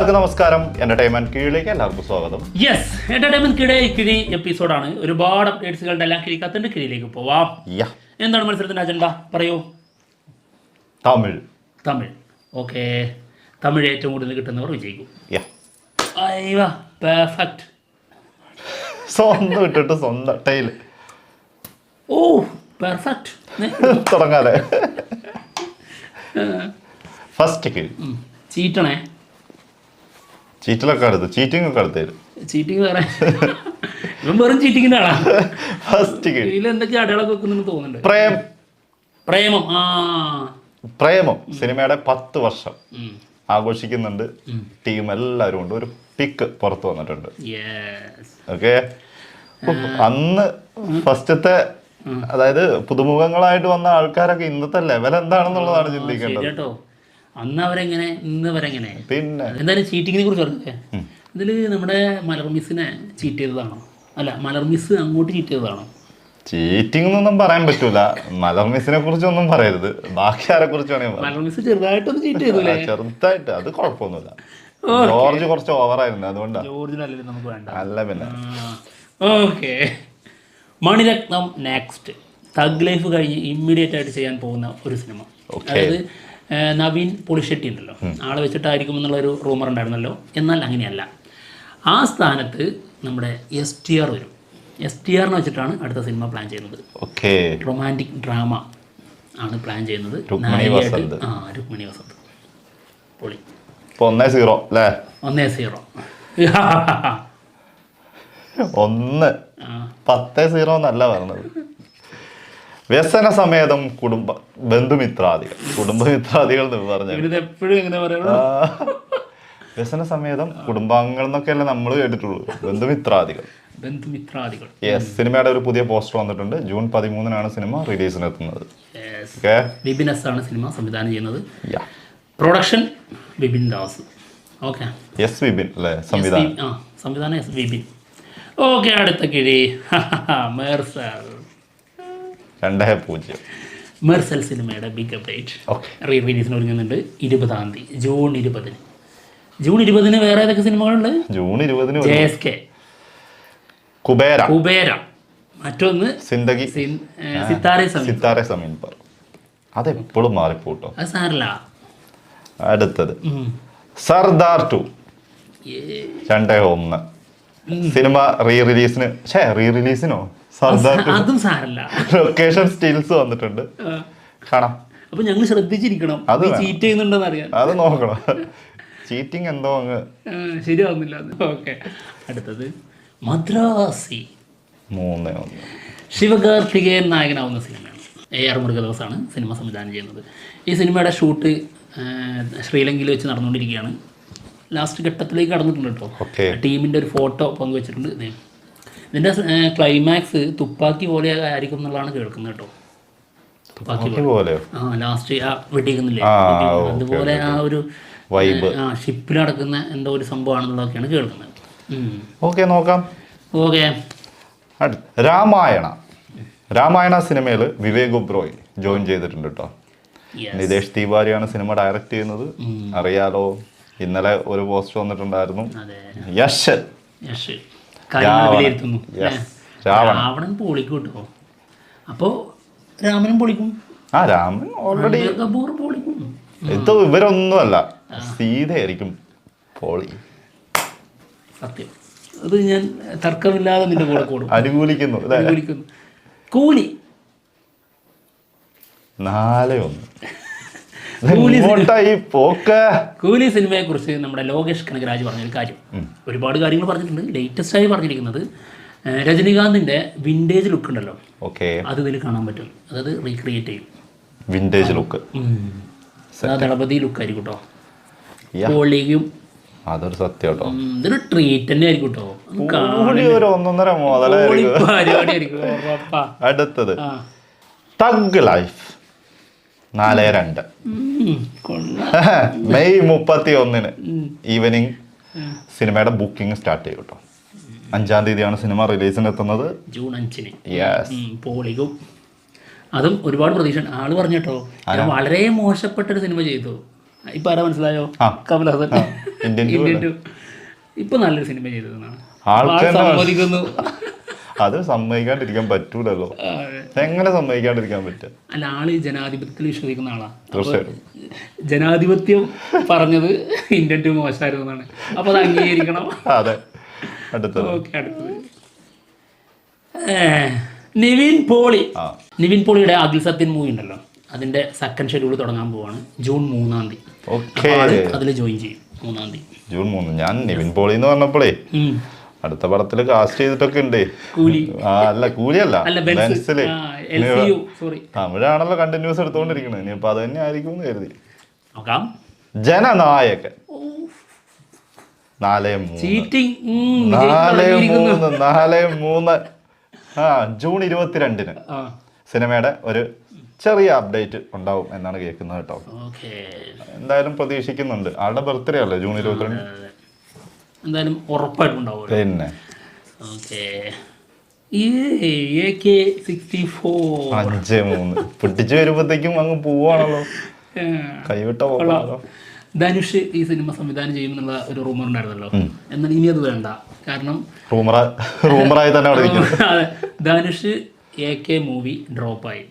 എല്ലാവർക്കും നമസ്കാരം. എന്റർടൈൻമെന്റ് കീഴിലേക്ക് എല്ലാവർക്കും സ്വാഗതം. യെസ് എന്റർടൈൻമെന്റ് കിഴി കിഴി എപ്പിസോഡാണ് ഒരുപാട് അപ്ഡേറ്റ്സുകളുടെ എല്ലാം കിഴിക്കാത്തതിന്റെ കിഴിയിലേക്ക് പോവാം. യാ. എന്താണ് മത്സരത്തിന്റെ അജണ്ട പറയൂ. തമിഴ്. തമിഴ്. ഓക്കെ തമിഴ് ഏറ്റവും കൂടുതൽ കിട്ടുന്നവർ വിജയിക്കും. യാ. അയ്യോ പെർഫെക്റ്റ് സ്വന്തം ഇട്ടിട്ട് സ്വന്തം ടൈൽ ഓ പെർഫെക്റ്റ് തുടങ്ങാതെ ഫസ്റ്റ് കിഴി. ചീറ്റണേ ചീറ്റിലൊക്കെ അടുത്ത് ചീറ്റിംഗ് ഒക്കെ അടുത്ത് ചീറ്റിംഗ് വേറെ. ഇവൻ വെറും ചീറ്റിങ്ങിന്റെ ആളാ. ഫസ്റ്റ് ഇതിൽ എന്തൊക്കെ അടയാളൊക്കെ വെക്കുന്നെന്ന് തോന്നുന്നുണ്ട്. പ്രേം. പ്രേമം. ആ. പ്രേമം. സിനിമയുടെ പത്ത് വർഷം ആഘോഷിക്കുന്നുണ്ട്. ടീം എല്ലാവരും ഉണ്ട്. ഒരു പിക്ക് പുറത്തു വന്നിട്ടുണ്ട്. ഓക്കെ? അന്ന് ഫസ്റ്റത്തെ അതായത് പുതുമുഖങ്ങളായിട്ട് വന്ന ആൾക്കാരൊക്കെ ഇന്നത്തെ ലെവൽ എന്താണെന്നുള്ളതാണ് ചിന്തിക്കേണ്ടത്. അന്ന് അവരെങ്ങനെ ഇന്ന് അവരെങ്ങനെ പിന്നെ. എന്തായാലും ചീറ്റിങ്ങിനെ കുറിച്ച് പറഞ്ഞേ ഇതിൽ നമ്മുടെ മലർമിസിനെ ചീറ്റ് ചെയ്തതാണോ? അല്ല മലർമിസ് അങ്ങോട്ട് ചീറ്റ് ചെയ്തതാണോ? ചീറ്റിംഗ് എന്നൊന്നും പറയാൻ പറ്റൂല. മലർ മിസ്സിനെ കുറിച്ചൊന്നും പറയരുത്. ബാക്കി ആരെ കുറിച്ച് വേണമെങ്കിൽ പറയാം. ചെറുതായിട്ടൊന്ന് ചീറ്റ് ചെയ്തല്ലേ ചെറുതായിട്ട്. അത് കുഴപ്പമൊന്നുമില്ല. ജോർജ് കുറച്ച് ഓവറായിരുന്നു അതുകൊണ്ടാണ് ജോർജിനല്ലേ നമുക്ക് വേണ്ട. അല്ല പിന്നെ. Okay Maniratnam next thug life കഴിഞ്ഞ് ഇമ്മീഡിയറ്റ് ആയിട്ട് ചെയ്യാൻ പോകുന്ന ഒരു സിനിമ. അതായത് നവീൻ പൊളിഷെട്ടി ഉണ്ടല്ലോ ആളെ വെച്ചിട്ടായിരിക്കും എന്നുള്ളൊരു റൂമർ ഉണ്ടായിരുന്നല്ലോ. എന്നാൽ അങ്ങനെയല്ല. ആ സ്ഥാനത്ത് നമ്മുടെ എസ് ടി ആർ വരും. എസ് ടി ആറിനെ വെച്ചിട്ടാണ് അടുത്ത സിനിമ പ്ലാൻ ചെയ്യുന്നത്. ഓക്കെ. റൊമാന്റിക് ഡ്രാമ ആണ് പ്ലാൻ ചെയ്യുന്നത്. ആ രുക്മിണി വസന്ത്. പൊളി. ഒന്നേ സീറോ അല്ലേ? ഒന്നേ സീറോ ഒന്ന്. പത്തേ സീറോ എന്നല്ല പറഞ്ഞത്. വ്യസന സമേതം കുടുംബ ബന്ധുമിത്രാദികൾ. കുടുംബമിത്രാദികൾ എന്ന് പറഞ്ഞു എപ്പോഴും എങ്ങനെ പറയുള്ളൂ വ്യസന സമേതം കുടുംബാംഗങ്ങൾ എന്നൊക്കെയല്ലേ നമ്മൾ കേട്ടിട്ടുള്ളൂ. ബന്ധുമിത്രാദികൾ. ബന്ധുമിത്രാദികൾ. യെസ് സിനിമയുടെ ഒരു പുതിയ പോസ്റ്റർ വന്നിട്ടുണ്ട്. ജൂൺ പതിമൂന്നിനാണ് സിനിമ റിലീസിനെത്തുന്നത്. എത്തുന്നത് ബിബിൻ എസ് ആണ് സിനിമ സംവിധാനം ചെയ്യുന്നത്. Production Bibin Das. Okay. Yes Vipin അല്ലേ? സംവിധാനം. സംവിധാനം എസ് ബിബിൻ ഓക്കെ അടുത്ത കിഴി. മെർസൽ രണ്ടേ പൂജ്യം. മെർസൽ സിനിമയുടെ ബിഗ് അപ്ഡേറ്റ് ഓക്കെ റീ റിലീസിന് ഒരുങ്ങുന്നുണ്ട് ഇരുപതാം തീയതി ജൂൺ ഇരുപതിന്. ജൂൺ ഇരുപതിന് വേറെ ഏതൊക്കെ സിനിമകളുണ്ട്? ജൂൺ ഇരുപതിന് J S K. Kubera. Kubera. മറ്റൊന്ന് സിന്ദഗി സിത്താരെ സിത്താരെ സമീൻ പർ അതെപ്പോഴും മാറിപ്പോട്ടോ. അത് സാരല്ല. അടുത്തത്. സർദാർ ടു. രണ്ടേ ഒന്ന്. സിനിമ റീ റിലീസിന് ഛേ റീ റിലീസിനോ സർദാർ അതും സാരല്ല. ലൊക്കേഷൻ സ്റ്റിൽസ് വന്നിട്ടുണ്ട്. കാണാം. അപ്പൊ ഞങ്ങൾ ശ്രദ്ധിച്ചിരിക്കണം. അത് ചീറ്റ് ചെയ്യുന്നുണ്ടെന്ന് അറിയാൻ. അത് നോക്കണം. ചീറ്റിംഗ് എന്തോ അങ്ങ്. ശരിയാവുന്നില്ല ഓക്കെ. അടുത്തത്. മദ്രാസി. മൂന്ന് ഒന്ന്. ശിവകാർത്തികേയൻ നായകനാവുന്ന സിനിമയാണ്. എ ആർ മുരുകദാസാണ് സിനിമ സംവിധാനം ചെയ്യുന്നത്. ഈ സിനിമയുടെ ഷൂട്ട് ശ്രീലങ്കയിൽ വെച്ച് നടന്നുകൊണ്ടിരിക്കുകയാണ്. ലാസ്റ്റ് ഘട്ടത്തിലേക്ക് കടന്നിട്ടുണ്ട് കേട്ടോ. ടീമിന്റെ ടീമിന്റെ ഒരു ഫോട്ടോ പങ്കുവച്ചിട്ടുണ്ട്. ഇതിന്റെ ക്ലൈമാക്സ് തുപ്പാക്കി പോലെ ആയിരിക്കും എന്നുള്ളതാണ് കേൾക്കുന്നത് കേട്ടോ. തുപ്പാക്കി പോലെ ആ ലാസ്റ്റ് ആ വെട്ടിക്കുന്നില്ലേ. അതുപോലെ ആ ഒരു വൈബ് ആ ഷിപ്പിൽ നടക്കുന്ന എന്തോ ഒരു സംഭവമാണെന്നുള്ളതൊക്കെയാണ് കേൾക്കുന്നത്. ഓക്കെ നോക്കാം. ഓക്കെ. രാമായണ. രാമായണ സിനിമയിൽ വിവേക് ഒബ്രോയ് ജോയിൻ ചെയ്തിട്ടുണ്ട് കേട്ടോ. നിതേഷ് തിവാരിയാണ് സിനിമ ഡയറക്റ്റ് ചെയ്യുന്നത്. അറിയാലോ ഇന്നലെ ഒരു പോസ്റ്റ് വന്നിട്ടുണ്ടായിരുന്നു. യശ്. യശ്. കാര്യങ്ങൾ. വിലയിരുത്തുന്നു. രാവണൻ. പൊളിക്കും കേട്ടോ അപ്പോൾ രാമനും പൊളിക്കും. ആ രാമൻ ഓൾറെഡി കപൂർ പൊളിക്കും. ഇത് ഇവരൊന്നുമല്ല. സീതയായിരിക്കും പോളി. സത്യം. അത് ഞാൻ തർക്കമില്ലാതെ നിന്റെ കൂടെ കൂടും. അനുകൂലിക്കുന്നു അനുകൂലിക്കുന്നു. കൂലി. നാലേ ഒന്ന്. പോക്ക്. കൂലി സിനിമയെ കുറിച്ച് നമ്മുടെ ലോകേഷ് കനകരാജ് പറഞ്ഞൊരു കാര്യം. ഒരുപാട് കാര്യങ്ങൾ പറഞ്ഞിട്ടുണ്ട്. ലേറ്റസ്റ്റ് ആയി പറഞ്ഞിരിക്കുന്നത് രജനികാന്തിന്റെ വിന്റേജ് ലുക്ക് ഉണ്ടല്ലോ. ഓക്കെ. അത് ഇതിൽ കാണാൻ പറ്റും. അതായത് റീക്രിയേറ്റ് ചെയ്യും. വിന്റേജ് ലുക്ക് ദളപതി ലുക്ക് ആയിരിക്കും കേട്ടോ. പൊളിയും. അതൊരു സത്യം കേട്ടോ ഇതൊരു ട്രീറ്റ് തന്നെ ആയിരിക്കും കേട്ടോ ഒന്നൊന്നര മുതലായിരിക്കും. അടുത്തത്. തഗ് ലൈഫ് നാല് രണ്ട്. മെയ് മുപ്പത്തി ഒന്നിന് ഈവനിങ് സിനിമയുടെ ബുക്കിംഗ് സ്റ്റാർട്ട് ചെയ്യും കേട്ടോ. അഞ്ചാം തീയതിയാണ് സിനിമ റിലീസിന് എത്തുന്നത് ജൂൺ അഞ്ചിന്. പൊളിക്കും അതും ഒരുപാട് പ്രതീക്ഷ. ആൾ പറഞ്ഞിട്ടോ ഞാൻ വളരെ മോശപ്പെട്ട ഒരു സിനിമ ചെയ്തു. ഇപ്പൊ ആരാ മനസ്സിലായോ. കമലഹാസൻ ഇന്ത്യൻ ഇപ്പൊ നല്ലൊരു സിനിമ ചെയ്തതെന്നാണ് സമ്മതിക്കുന്നു. അത് സമ്മതിക്കാണ്ടിരിക്കാൻ പറ്റൂലല്ലോ. എങ്ങനെ സമ്മതിക്കാണ്ടിരിക്കാൻ പറ്റും അല്ല ആൾ ജനാധിപത്യത്തിൽ വിശ്വസിക്കുന്ന ആളാ. തീർച്ചയായിട്ടും. ജനാധിപത്യം പറഞ്ഞത് ഇന്ത്യൻ മോശമായിരുന്നാണ്. മോശമായിരുന്നു എന്നാണ് അപ്പൊ അത് അംഗീകരിക്കണം. അതെ. അടുത്തത്. ഓക്കെ അടുത്തത്. നിവിൻ പോളി. നിവിൻ പോളിയുടെ അഖിൽ സത്യൻ മൂവി ഉണ്ടല്ലോ. അതിന്റെ സെക്കൻഡ് ഷെഡ്യൂൾ തുടങ്ങാൻ പോവാണ്. ജൂൺ മൂന്നാം തീയതി. അതിൽ ജോയിൻ ചെയ്യും. മൂന്നാം തീയതി. ജൂൺ മൂന്ന്. ഞാൻ നിവിൻ പോളി എന്ന് പറഞ്ഞപ്പോഴേ. അടുത്ത പടത്തിൽ കാസ്റ്റ് ചെയ്തിട്ടൊക്കെ ഉണ്ട് അല്ല കൂലിയല്ല. സോറി. തമിഴാണല്ലോ കണ്ടിന്യൂസ് എടുത്തോണ്ടിരിക്കുന്നത് ഇനിയിപ്പോ അത് തന്നെ ആയിരിക്കും എന്ന് കരുതി. ജനനായകൻ. നാല് മൂന്ന്. ചീറ്റിംഗ് നാല് മൂന്ന് നാല് മൂന്ന്. ആ ജൂൺ ഇരുപത്തിരണ്ടിന് സിനിമയുടെ ഒരു ചെറിയ അപ്ഡേറ്റ് ഉണ്ടാവും എന്നാണ് കേൾക്കുന്നത് കേട്ടോ. എന്തായാലും പ്രതീക്ഷിക്കുന്നുണ്ട്. ആളുടെ ബർത്ത്ഡേ അല്ലേ ജൂൺ ഇരുപത്തിരണ്ട് എന്തായാലും ഉറപ്പായിട്ടും ഉണ്ടാവും പിന്നെ. ഓക്കെ. അഞ്ച് മൂന്ന്. പൊട്ടിച്ച് വരുമ്പോഴത്തേക്കും അങ്ങ് പോവാണല്ലോ. കൈവിട്ട ധനുഷ് ഈ സിനിമ സംവിധാനം ചെയ്യുമെന്നുള്ള ഒരു റൂമർ ഉണ്ടായിരുന്നല്ലോ. എന്നാൽ ഇനി അത് വേണ്ട. കാരണം റൂമറ റൂമറായി തന്നെ അതെ, ധനുഷ് എ കെ മൂവി ഡ്രോപ്പായി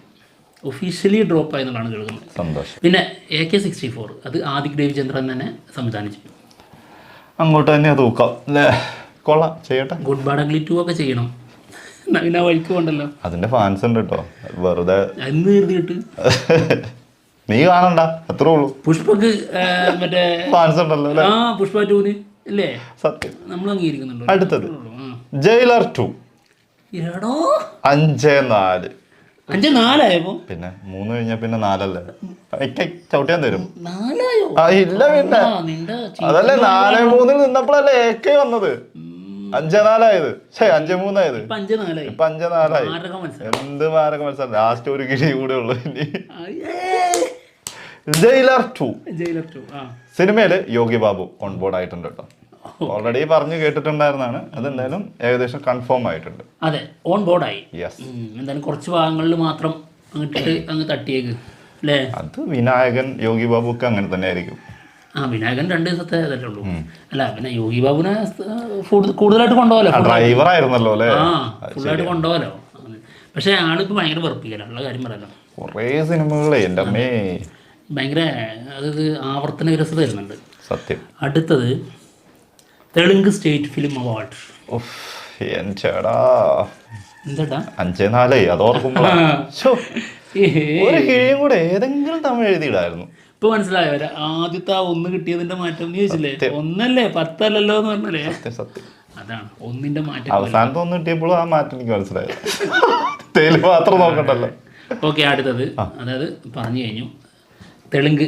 ഒഫീഷ്യലി ഡ്രോപ്പ് ആയി എന്നുള്ളതാണ് കേൾക്കുന്നത്. സന്തോഷം. പിന്നെ എ കെ സിക്സ്റ്റി ഫോർ അത് ആദിക് ദേവിചന്ദ്രൻ തന്നെ സംവിധാനം ചെയ്യും അങ്ങോട്ട് തന്നെ തൂക്കാം. അല്ലേ? കൊള്ളാം. ചെയ്യട്ടെ. ഗുഡ് ബാഡഗ്ലി ടു ഒക്കെ ചെയ്യണം. നവീന വഴിക്ക് പോണ്ടല്ലോ അതിന്റെ ഫാൻസ് ഉണ്ട് കേട്ടോ വെറുതെ. നീ കാണണ്ട. അത്രേ ഉള്ളൂ. പുഷ്പക്ക് മറ്റേ ഫാൻസ് ഉണ്ടല്ലോ ആ പുഷ്പ ടൂന് അല്ലേ സത്യം. നമ്മൾ അംഗീകരിക്കുന്നുണ്ട് അടുത്തത്. ജയിലർ ടു അഞ്ച് നാല്. അഞ്ച് നാലായപ്പോ? പിന്നെ മൂന്ന് കഴിഞ്ഞാ പിന്നെ നാലല്ലേ? ചവിട്ടിയാൻ തരും. നാലായോ? ഇല്ല പിന്നെ. അതല്ലേ നാല് മൂന്നിൽ നിന്നപ്പോഴല്ലേ ഏക്കെ വന്നത്? അഞ്ച് നാലായത്. ഷേ അഞ്ച് മൂന്നായത്. ഇപ്പൊ അഞ്ച് നാലായി. എന്ത് മാരക മത്സരം? ലാസ്റ്റ് ഒരു കിഴി കൂടെ ഉള്ളു ഇനി. Jailer to. ജയിലർ ടു ആ. സിനിമയിൽ യോഗി ബാബു ഓൺ ബോർഡ് ആയിട്ടുണ്ട് കേട്ടോ. ഓൾറെഡി പറഞ്ഞു കേട്ടിട്ടുണ്ടായിരുന്നാണ്. അതെന്തായാലും ഏകദേശം കൺഫേം ആയിട്ടുണ്ട്. അതെ ഓൺ ബോർഡായി യെസ് എന്തായാലും കുറച്ച് ഭാഗങ്ങളിൽ മാത്രം അങ്ങോട്ട് അങ്ങ് തട്ടിയേക്ക് അല്ലേ? അത് വിനായകൻ യോഗി ബാബു ഒക്കെ അങ്ങനെ തന്നെ ആയിരിക്കും ആ വിനായകൻ രണ്ട് ദിവസത്തെ ഇതല്ലേ ഉള്ളൂ. അല്ല പിന്നെ യോഗി ബാബുനെ കൂടുതലായിട്ട് കൊണ്ടുപോകലോ? ഡ്രൈവർ ആയിരുന്നല്ലോ അല്ലേ? ആ ഫുള്ളായിട്ട് കൊണ്ടുപോകലോ? പക്ഷേ ആളിപ്പോൾ ഭയങ്കര വെറുപ്പിക്കലുള്ള കാര്യം പറയാലോ. കുറേ സിനിമകളെ എന്റെ അമ്മേ. ഭയങ്കര അതായത് ആവർത്തന വിരസത വരുന്നുണ്ട്. സത്യം. അടുത്തത് തെലുങ്ക് സ്റ്റേറ്റ് ഫിലിം അവാർഡ്. ചേടാ എന്താ അഞ്ചേ നാലേ അത് ഓർക്കുമ്പോ ഒരു കിഴിയും കൂടെ ഏതെങ്കിലും തമിഴ് എഴുതിയിടായിരുന്നു. ഇപ്പൊ മനസ്സിലായോ? ആദ്യത്തെ ആ ഒന്ന് കിട്ടിയതിന്റെ മാറ്റം ചോദിച്ചില്ലേ? ഒന്നല്ലേ? പത്തല്ലല്ലോ എന്ന് പറഞ്ഞല്ലേ? സത്യം അതാണ്. ഒന്നിന്റെ മാറ്റം അവസാനത്തെ ഒന്ന് കിട്ടിയപ്പോഴും ആ മാറ്റം എനിക്ക് മനസ്സിലായി. തേയില മാത്രം നോക്കണ്ടല്ലോ. ഓക്കെ അടുത്തത്. അതായത് പറഞ്ഞു കഴിഞ്ഞു. തെലുങ്ക്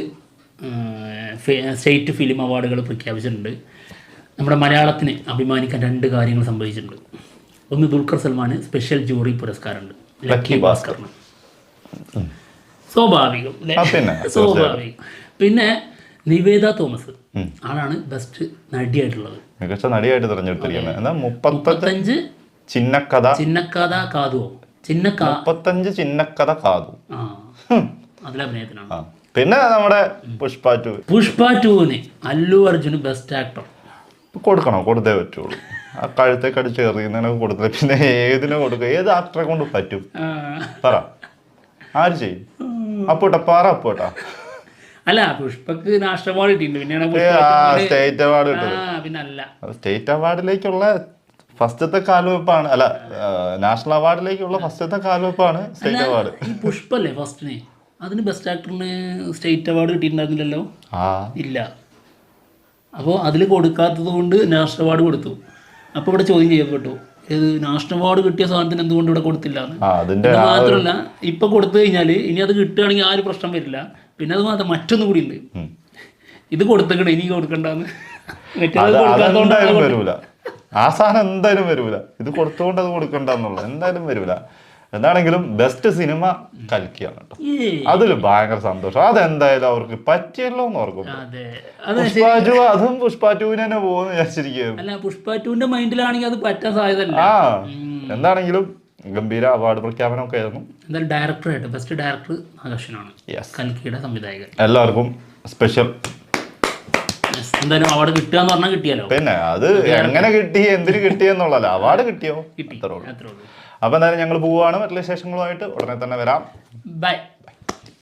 സ്റ്റേറ്റ് ഫിലിം അവാർഡുകൾ പ്രഖ്യാപിച്ചിട്ടുണ്ട്. നമ്മുടെ മലയാളത്തിന് അഭിമാനിക്കാൻ രണ്ട് കാര്യങ്ങൾ സംഭവിച്ചിട്ടുണ്ട്. ഒന്ന് ദുൽഖർ സൽമാന് സ്പെഷ്യൽ ജൂറി പുരസ്കാരമുണ്ട്. ലക്കി ഭാസ്കറിന്. സ്വാഭാവികം. സ്വാഭാവികം. പിന്നെ നിവേദ തോമസ് ആളാണ് ബെസ്റ്റ് നടിയായിട്ടുള്ളത്. മികച്ച നടിയായിട്ട് തിരഞ്ഞെടുത്തിരിക്കുന്നത്. മുപ്പത്തഞ്ച് ചിന്നക്കഥ. ചിന്നക്കഥ കാതുവോ? ചിന്നക്കഥ മുപ്പത്തഞ്ച് ചിന്നക്കഥ കാതു. ആ. പിന്നെ നമ്മുടെ പുഷ്പ ടു. പുഷ്പ ടുവിന് അല്ലു അർജുന് ബെസ്റ്റ് ആക്ടർ കൊടുക്കണോ? കൊടുത്തേ പറ്റുള്ളൂ. ആ കഴുത്തെ കടിച്ച് എറിയുന്നതിനൊക്കെ കൊടുത്തില്ല. പിന്നെ ഏതിനെ കൊടുക്കുക ഏത് ആക്ടറെ കൊണ്ട് പറ്റും? പറ. ആര് ചെയ്യും? അപ്പോട്ടാ പറ അപ്പോട്ടാ. അല്ല പുഷ്പക്ക് നാഷണൽ അവാർഡ് കിട്ടിയിട്ടുണ്ട്. സ്റ്റേറ്റ് അവാർഡ് സ്റ്റേറ്റ് അവാർഡിലേക്കുള്ള ഫസ്റ്റത്തെ കാലുവെപ്പാണ് അല്ല നാഷണൽ അവാർഡിലേക്കുള്ള ഫസ്റ്റത്തെ കാലുവെപ്പാണ് സ്റ്റേറ്റ് അവാർഡ്. ഈ പുഷ്പല്ലേ ഫസ്റ്റിന്? അതിന് ബെസ്റ്റ് ആക്ടറിന് സ്റ്റേറ്റ് അവാർഡ് കിട്ടിയിട്ടുണ്ടായിരുന്നില്ലല്ലോ? ആ. ഇല്ല. അപ്പോൾ അതിൽ കൊടുക്കാത്തത് കൊണ്ട് നാഷണൽ അവാർഡ് കൊടുത്തു. അപ്പോൾ ഇവിടെ ചോദ്യം ചെയ്യപ്പെട്ടു. ഇത് നാഷണൽ അവാർഡ് കിട്ടിയ സാധനത്തിന് എന്തുകൊണ്ട് ഇവിടെ കൊടുത്തില്ല മാത്രമല്ല ഇപ്പൊ കൊടുത്തു കഴിഞ്ഞാൽ ഇനി അത് കിട്ടുകയാണെങ്കിൽ ആ ഒരു പ്രശ്നം വരില്ല. പിന്നെ അത് മാത്രം മറ്റൊന്നും കൂടി ഉണ്ട്. ഇത് കൊടുത്തേക്കണേ ഇനി കൊടുക്കണ്ടെന്ന്. വരൂല. ആ സാധനം എന്തായാലും വരൂല. ഇത് കൊടുത്തുകൊണ്ട് അത് കൊടുക്കണ്ടെന്നുള്ളത് എന്തായാലും വരൂല. എന്താണെങ്കിലും ബെസ്റ്റ് സിനിമ കൽക്കിയാണ് കേട്ടോ. അതിൽ ഭയങ്കര സന്തോഷം. അതെന്തായാലും അവർക്ക് പറ്റിയല്ലോ എന്ന് ഓർക്കും പുഷ്പ ടു അതും പുഷ്പ ടുവിന് തന്നെ പോകുന്ന വിചാരിച്ചിരിക്കും അല്ല പുഷ്പ ടുവിന്റെ മൈൻഡിലാണെങ്കിൽ അത് പറ്റാൻ സാധ്യതല്ല ആ എന്താണെങ്കിലും ഗംഭീര അവാർഡ് പ്രഖ്യാപനം ഒക്കെ ആയിരുന്നു. എന്തായാലും ഡയറക്ടർ ഡയറക്ടറായിട്ട് ബെസ്റ്റ് ഡയറക്ടർ ആകർഷനാണ് കൽക്കിയുടെ സംവിധായകൻ. എല്ലാവർക്കും സ്പെഷ്യൽ എന്തായാലും അവാർഡ് കിട്ടുക എന്ന് പറഞ്ഞാൽ കിട്ടിയല്ലോ പിന്നെ അത് എങ്ങനെ കിട്ടി എന്തിന് കിട്ടിയെന്നുള്ളല്ലോ അവാർഡ് കിട്ടിയോ? കിട്ടി. അത്രേ ഉള്ളൂ. അപ്പോൾ എന്തായാലും ഞങ്ങൾ പോവുകയാണ് മറ്റുള്ള വിശേഷങ്ങളുമായിട്ട് ഉടനെ തന്നെ വരാം. ബൈ